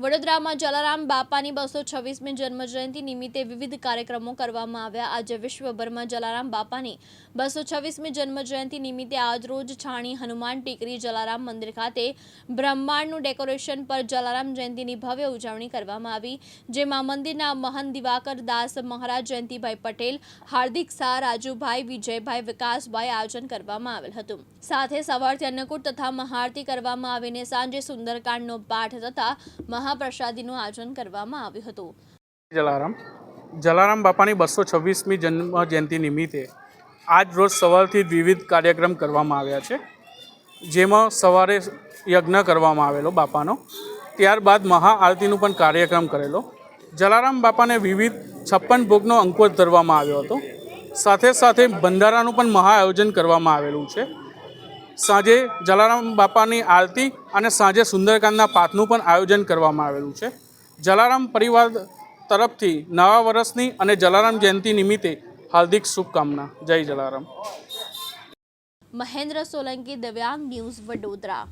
વડોદરામાં જલારામ બાપાની બસો છવ્વીસમી જન્મજયંતિ નિમિત્તે વિવિધ કાર્યક્રમો કરવામાં આવ્યા. આજે વિશ્વભરમાં જલારામ બાપાની બસો છવ્વીસમી જન્મજયંતિ નિમિત્તે આજરોજ છાણી હનુમાન ટેકરી જલારામ મંદિર ખાતે બ્રહ્માંડનું ડેકોરેશન પર જલારામ જયંતિની ભવ્ય ઉજવણી કરવામાં આવી. જેમાં મંદિરના મહંત દિવાકર દાસ, મહારાજ જયંતિભાઈ પટેલ, હાર્દિક શાહ, રાજુભાઈ, વિજયભાઈ વિકાસભાઈ આયોજન કરવામાં આવેલ હતું. સાથે સવારથી અન્નકૂટ તથા મહાઆરતી કરવામાં આવીને સાંજે સુંદરકાંડનો પાઠ તથા મહાપ્રસાદીનું આયોજન કરવામાં આવ્યું હતું. જલારામ. જલારામ બાપાની બસો છવ્વીસમી જન્મ જયંતિ નિમિત્તે આજ રોજ સવારથી વિવિધ કાર્યક્રમ કરવામાં આવ્યા છે. જેમાં સવારે યજ્ઞ કરવામાં આવેલો બાપાનો. ત્યારબાદ મહાઆરતીનું પણ કાર્યક્રમ કરેલો. જલારામ બાપાને વિવિધ છપ્પન ભોગનો અંકુર ધરવામાં આવ્યો હતો. સાથે સાથે ભંડારાનું પણ મહાઆયોજન કરવામાં આવેલું છે. સાંજે જલારામ બાપાની આરતી અને સાંજે સુંદરકાંડના પાઠનું પણ આયોજન કરવામાં આવેલું છે. જલારામ પરિવાર તરફથી નવા વર્ષની અને જલારામ જયંતિ નિમિત્તે હાર્દિક શુભકામના. જય જલારામ. મહેન્દ્ર સોલંકી દિવ્યાંગ ન્યૂઝ વડોદરા.